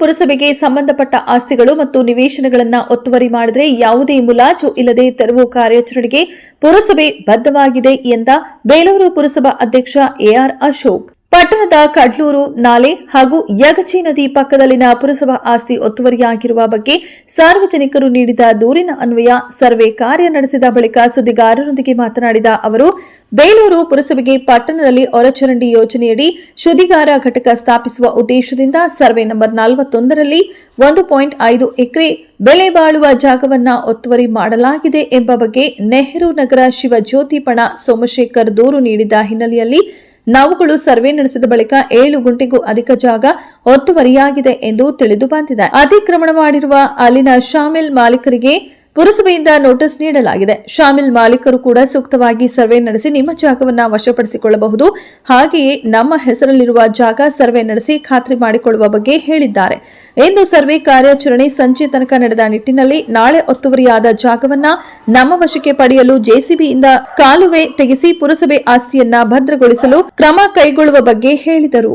ಪುರಸಭೆಗೆ ಸಂಬಂಧಪಟ್ಟ ಆಸ್ತಿಗಳು ಮತ್ತು ನಿವೇಶನಗಳನ್ನು ಒತ್ತುವರಿ ಮಾಡಿದರೆ ಯಾವುದೇ ಮುಲಾಜು ಇಲ್ಲದೆ ತೆರವು ಕಾರ್ಯಾಚರಣೆಗೆ ಪುರಸಭೆ ಬದ್ಧವಾಗಿದೆ ಎಂದ ಬೇಲೂರು ಪುರಸಭಾ ಅಧ್ಯಕ್ಷ ಎಆರ್ ಅಶೋಕ್. ಪಟ್ಟಣದ ಕಡ್ಲೂರು, ನಾಲೆ ಹಾಗೂ ಯಗಚಿ ನದಿ ಪಕ್ಕದಲ್ಲಿನ ಪುರಸಭಾ ಆಸ್ತಿ ಒತ್ತುವರಿಯಾಗಿರುವ ಬಗ್ಗೆ ಸಾರ್ವಜನಿಕರು ನೀಡಿದ ದೂರಿನ ಅನ್ವಯ ಸರ್ವೆ ಕಾರ್ಯ ನಡೆಸಿದ ಬಳಿಕ ಸುದ್ದಿಗಾರರೊಂದಿಗೆ ಮಾತನಾಡಿದ ಅವರು, ಬೇಲೂರು ಪುರಸಭೆಗೆ ಪಟ್ಟಣದಲ್ಲಿ ಹೊರಚರಂಡಿ ಯೋಜನೆಯಡಿ ಶುದ್ದಿಗಾರ ಘಟಕ ಸ್ಥಾಪಿಸುವ ಉದ್ದೇಶದಿಂದ ಸರ್ವೆ ನಂಬರ್ ನಲವತ್ತೊಂದರಲ್ಲಿ ಒಂದು ಪಾಯಿಂಟ್ ಐದು ಎಕರೆ ಬೆಲೆ ಬಾಳುವ ಜಾಗವನ್ನ ಒತ್ತುವರಿ ಮಾಡಲಾಗಿದೆ ಎಂಬ ಬಗ್ಗೆ ನೆಹರು ನಗರ ಶಿವಜ್ಯೋತಿ ಪಣ ಸೋಮಶೇಖರ್ ದೂರು ನೀಡಿದ ಹಿನ್ನೆಲೆಯಲ್ಲಿ ನಾವುಗಳು ಸರ್ವೆ ನಡೆಸಿದ ಬಳಿಕ ಏಳು ಗುಂಟೆಗೂ ಅಧಿಕ ಜಾಗ ಒತ್ತುವರಿಯಾಗಿದೆ ಎಂದು ತಿಳಿದು ಬಂದಿದೆ. ಅತಿಕ್ರಮಣ ಮಾಡಿರುವ ಅಲ್ಲಿನ ಶಾಮಿಲ್ ಮಾಲೀಕರಿಗೆ ಪುರಸಭೆಯಿಂದ ನೋಟಿಸ್ ನೀಡಲಾಗಿದೆ. ಶಾಮಿಲ್ ಮಾಲೀಕರು ಕೂಡ ಸೂಕ್ತವಾಗಿ ಸರ್ವೆ ನಡೆಸಿ ನಿಮ್ಮ ಜಾಗವನ್ನ ವಶಪಡಿಸಿಕೊಳ್ಳಬಹುದು. ಹಾಗೆಯೇ ನಮ್ಮ ಹೆಸರಲ್ಲಿರುವ ಜಾಗ ಸರ್ವೆ ನಡೆಸಿ ಖಾತ್ರಿ ಮಾಡಿಕೊಳ್ಳುವ ಬಗ್ಗೆ ಹೇಳಿದ್ದಾರೆ. ಇಂದು ಸರ್ವೆ ಕಾರ್ಯಾಚರಣೆ ಸಂಜೆ ತನಕ ನಡೆದ ನಿಟ್ಟಿನಲ್ಲಿ ನಾಳೆ ಒತ್ತುವರಿಯಾದ ಜಾಗವನ್ನ ನಮ್ಮ ವಶಕ್ಕೆ ಪಡೆಯಲು ಜೆಸಿಬಿಯಿಂದ ಕಾಲುವೆ ತೆಗೆಸಿ ಪುರಸಭೆ ಆಸ್ತಿಯನ್ನ ಭದ್ರಗೊಳಿಸಲು ಕ್ರಮ ಕೈಗೊಳ್ಳುವ ಬಗ್ಗೆ ಹೇಳಿದರು.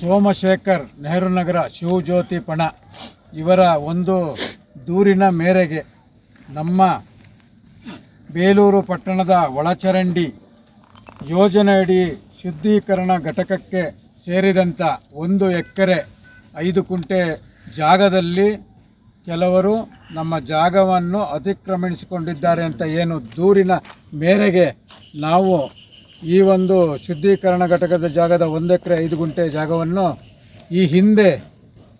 ಸೋಮಶೇಖರ್ ನೆಹರು ನಗರ ಶಿವಜ್ಯೋತಿ ಪಣ ಇವರ ಒಂದು ದೂರಿನ ಮೇರೆಗೆ ನಮ್ಮ ಬೇಲೂರು ಪಟ್ಟಣದ ಒಳಚರಂಡಿ ಯೋಜನೆಯಡಿ ಶುದ್ಧೀಕರಣ ಘಟಕಕ್ಕೆ ಸೇರಿದಂಥ ಒಂದು ಎಕರೆ ಐದು ಕುಂಟೆ ಜಾಗದಲ್ಲಿ ಕೆಲವರು ನಮ್ಮ ಜಾಗವನ್ನು ಅತಿಕ್ರಮಿಸಿಕೊಂಡಿದ್ದಾರೆ ಅಂತ ಏನು ದೂರಿನ ಮೇರೆಗೆ ನಾವು ಈ ಒಂದು ಶುದ್ಧೀಕರಣ ಘಟಕದ ಜಾಗದ ಒಂದು ಎಕರೆ ಐದು ಗುಂಟೆ ಜಾಗವನ್ನು ಈ ಹಿಂದೆ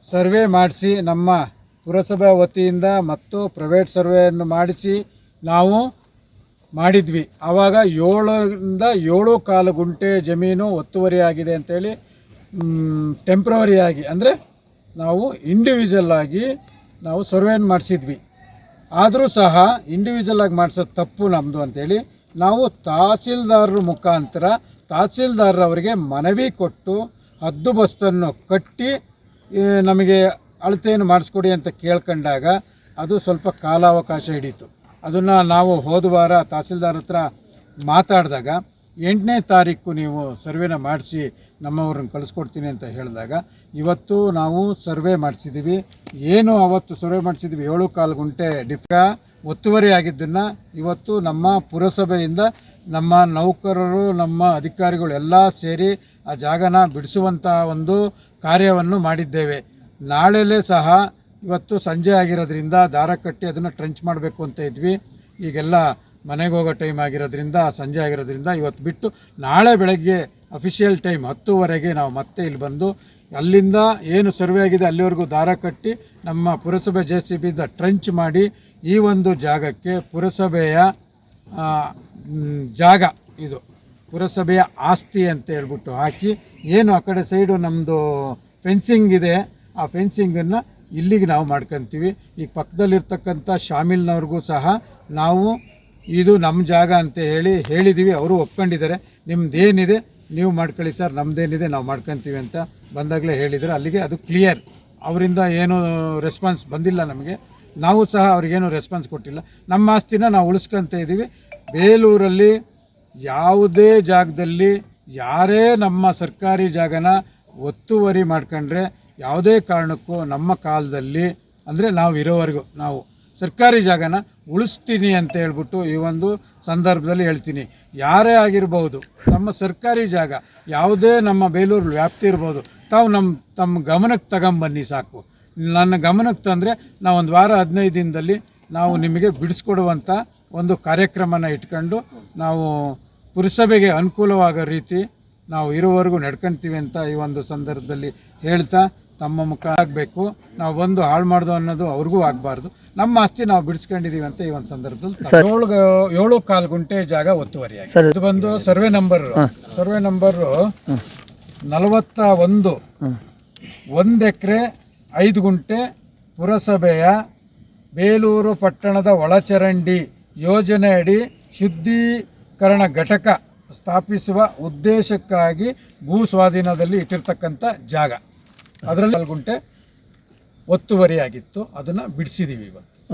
ಸರ್ವೆ ಮಾಡಿಸಿ ನಮ್ಮ ಪುರಸಭೆ ವತಿಯಿಂದ ಮತ್ತು ಪ್ರೈವೇಟ್ ಸರ್ವೆಯನ್ನು ಮಾಡಿಸಿ ನಾವು ಮಾಡಿದ್ವಿ. ಆವಾಗ ಏಳರಿಂದ ಏಳು ಕಾಲು ಗುಂಟೆ ಜಮೀನು ಒತ್ತುವರಿಯಾಗಿದೆ ಅಂತೇಳಿ ಟೆಂಪ್ರವರಿಯಾಗಿ ಅಂದರೆ ನಾವು ಇಂಡಿವಿಜುವಲ್ ಆಗಿ ನಾವು ಸರ್ವೆಯನ್ನು ಮಾಡಿಸಿದ್ವಿ. ಆದರೂ ಸಹ ಇಂಡಿವಿಜುವಲ್ ಆಗಿ ಮಾಡಿಸೋದು ತಪ್ಪು ನಮ್ಮದು ಅಂತೇಳಿ ನಾವು ತಹಸೀಲ್ದಾರರ ಮುಖಾಂತರ ತಹಸೀಲ್ದಾರರವರಿಗೆ ಮನವಿ ಕೊಟ್ಟು ಹದ್ದು ಬಸ್ತನ್ನು ಕಟ್ಟಿ ನಮಗೆ ಅಳತೆಯನ್ನು ಮಾಡಿಸ್ಕೊಡಿ ಅಂತ ಕೇಳ್ಕೊಂಡಾಗ ಅದು ಸ್ವಲ್ಪ ಕಾಲಾವಕಾಶ ಹಿಡೀತು. ಅದನ್ನು ನಾವು ಹೋದ ವಾರ ತಹಸೀಲ್ದಾರ್ ಹತ್ರ ಮಾತಾಡಿದಾಗ ಎಂಟನೇ ತಾರೀಕು ನೀವು ಸರ್ವೆನ ಮಾಡಿಸಿ ನಮ್ಮವ್ರನ್ನ ಕಳಿಸ್ಕೊಡ್ತೀನಿ ಅಂತ ಹೇಳಿದಾಗ ಇವತ್ತು ನಾವು ಸರ್ವೆ ಮಾಡಿಸಿದ್ದೀವಿ ಏನು ಅವತ್ತು ಸರ್ವೆ ಮಾಡಿಸಿದ್ವಿ? ಏಳು ಕಾಲು ಗುಂಟೆ ಡಿಪ್ಕ. ಒತ್ತುವರಿ ಆಗಿದ್ದನ್ನು ಇವತ್ತು ನಮ್ಮ ಪುರಸಭೆಯಿಂದ ನಮ್ಮ ನೌಕರರು, ನಮ್ಮ ಅಧಿಕಾರಿಗಳು ಎಲ್ಲ ಸೇರಿ ಆ ಜಾಗನ ಬಿಡಿಸುವಂಥ ಒಂದು ಕಾರ್ಯವನ್ನು ಮಾಡಿದ್ದೇವೆ. ನಾಳೆಲೇ ಸಹ ಇವತ್ತು ಸಂಜೆ ಆಗಿರೋದ್ರಿಂದ ದಾರ ಕಟ್ಟಿ ಅದನ್ನು ಟ್ರಂಚ್ ಮಾಡಬೇಕು ಅಂತ ಇದ್ವಿ. ಈಗೆಲ್ಲ ಮನೆಗೆ ಹೋಗೋ ಟೈಮ್ ಆಗಿರೋದ್ರಿಂದ, ಸಂಜೆ ಆಗಿರೋದ್ರಿಂದ ಇವತ್ತು ಬಿಟ್ಟು ನಾಳೆ ಬೆಳಗ್ಗೆ ಅಫಿಷಿಯಲ್ ಟೈಮ್ ಹತ್ತುವರೆಗೆ ನಾವು ಮತ್ತೆ ಇಲ್ಲಿ ಬಂದು ಅಲ್ಲಿಂದ ಏನು ಸರ್ವೆ ಆಗಿದೆ ಅಲ್ಲಿವರೆಗೂ ದಾರ ಕಟ್ಟಿ ನಮ್ಮ ಪುರಸಭೆ ಜೆ ಸಿ ಬಿಯಿಂದ ಟ್ರಂಚ್ ಮಾಡಿ ಈ ಒಂದು ಜಾಗಕ್ಕೆ ಪುರಸಭೆಯ ಜಾಗ ಇದು ಪುರಸಭೆಯ ಆಸ್ತಿ ಅಂತ ಹೇಳ್ಬಿಟ್ಟು ಹಾಕಿ, ಏನು ಆ ಕಡೆ ಸೈಡು ನಮ್ಮದು ಫೆನ್ಸಿಂಗ್ ಇದೆ ಆ ಫೆನ್ಸಿಂಗನ್ನು ಇಲ್ಲಿಗೆ ನಾವು ಮಾಡ್ಕೊತೀವಿ. ಈಗ ಪಕ್ಕದಲ್ಲಿರ್ತಕ್ಕಂಥ ಶಾಮಿಲ್ನವ್ರಿಗೂ ಸಹ ನಾವು ಇದು ನಮ್ಮ ಜಾಗ ಅಂತ ಹೇಳಿ ಹೇಳಿದ್ದೀವಿ ಅವರು ಒಪ್ಕೊಂಡಿದ್ದಾರೆ. ನಿಮ್ಮದೇನಿದೆ ನೀವು ಮಾಡ್ಕೊಳ್ಳಿ ಸರ್ ನಮ್ಮದೇನಿದೆ ನಾವು ಮಾಡ್ಕೊತೀವಿ ಅಂತ ಬಂದಾಗಲೇ ಹೇಳಿದರೆ. ಅಲ್ಲಿಗೆ ಅದು ಕ್ಲಿಯರ್. ಅವರಿಂದ ಏನು ರೆಸ್ಪಾನ್ಸ್ ಬಂದಿಲ್ಲ ನಮಗೆ. ನಾವು ಸಹ ಅವ್ರಿಗೇನು ರೆಸ್ಪಾನ್ಸ್ ಕೊಟ್ಟಿಲ್ಲ. ನಮ್ಮ ಆಸ್ತಿನ ನಾವು ಉಳಿಸ್ಕೊಂತ ಇದ್ದೀವಿ. ಬೇಲೂರಲ್ಲಿ ಯಾವುದೇ ಜಾಗದಲ್ಲಿ ಯಾರೇ ನಮ್ಮ ಸರ್ಕಾರಿ ಜಾಗನ ಒತ್ತುವರಿ ಮಾಡ್ಕೊಂಡ್ರೆ ಯಾವುದೇ ಕಾರಣಕ್ಕೂ ನಮ್ಮ ಕಾಲದಲ್ಲಿ, ಅಂದರೆ ನಾವು ಇರೋವರೆಗೂ, ನಾವು ಸರ್ಕಾರಿ ಜಾಗನ ಉಳಿಸ್ತೀನಿ ಅಂತ ಹೇಳ್ಬಿಟ್ಟು ಈ ಒಂದು ಸಂದರ್ಭದಲ್ಲಿ ಹೇಳ್ತೀನಿ. ಯಾರೇ ಆಗಿರ್ಬೋದು, ನಮ್ಮ ಸರ್ಕಾರಿ ಜಾಗ, ಯಾವುದೇ ನಮ್ಮ ಬೇಲೂರು ವ್ಯಾಪ್ತಿ ಇರ್ಬೋದು, ತಾವು ನಮ್ಮ ತಮ್ಮ ಗಮನಕ್ಕೆ ತಗೊಂಬನ್ನಿ ಸಾಕು. ನನ್ನ ಗಮನಕ್ಕೆ ತಂದರೆ ನಾವು ಒಂದು ವಾರ ಹದಿನೈದು ದಿನದಲ್ಲಿ ನಾವು ನಿಮಗೆ ಬಿಡಿಸ್ಕೊಡುವಂಥ ಒಂದು ಕಾರ್ಯಕ್ರಮನ ಇಟ್ಕೊಂಡು ನಾವು ಪುರಸಭೆಗೆ ಅನುಕೂಲವಾಗೋ ರೀತಿ ನಾವು ಇರೋವರೆಗೂ ನಡ್ಕೊಳ್ತೀವಿ ಅಂತ ಈ ಒಂದು ಸಂದರ್ಭದಲ್ಲಿ ಹೇಳ್ತಾ ತಮ್ಮ ಮುಖ ಆಗಬೇಕು. ನಾವು ಬಂದು ಹಾಳು ಮಾಡೋದು ಅನ್ನೋದು ಅವ್ರಿಗೂ ಆಗಬಾರ್ದು. ನಮ್ಮ ಆಸ್ತಿ ನಾವು ಬಿಡಿಸ್ಕೊಂಡಿದೀವಿ ಅಂತ ಈ ಒಂದು ಸಂದರ್ಭದಲ್ಲಿ ಏಳು ಏಳು ಕಾಲು ಗುಂಟೆ ಜಾಗ ಒತ್ತುವರಿ ಇದು ಬಂದು ಸರ್ವೆ ನಂಬರ್. ಸರ್ವೆ ನಂಬರು ನಲವತ್ತ ಒಂದು ಒಂದು ಎಕರೆ ಐದು ಗುಂಟೆ ಪುರಸಭೆಯ ಬೇಲೂರು ಪಟ್ಟಣದ ಒಳಚರಂಡಿ ಯೋಜನೆಯಡಿ ಶುದ್ಧೀಕರಣ ಘಟಕ ಸ್ಥಾಪಿಸುವ ಉದ್ದೇಶಕ್ಕಾಗಿ ಭೂ ಸ್ವಾಧೀನದಲ್ಲಿ ಇಟ್ಟಿರ್ತಕ್ಕಂಥ ಜಾಗ. ಅದರಲ್ಲಿ ಪಾಲ್ಗುಂಟೆ ಗುಂಟೆ ಒತ್ತುವರಿಯಾಗಿತ್ತು. ಅದನ್ನ ಬಿಡಿಸಿದ್ದೀವಿ ಇವತ್ತು.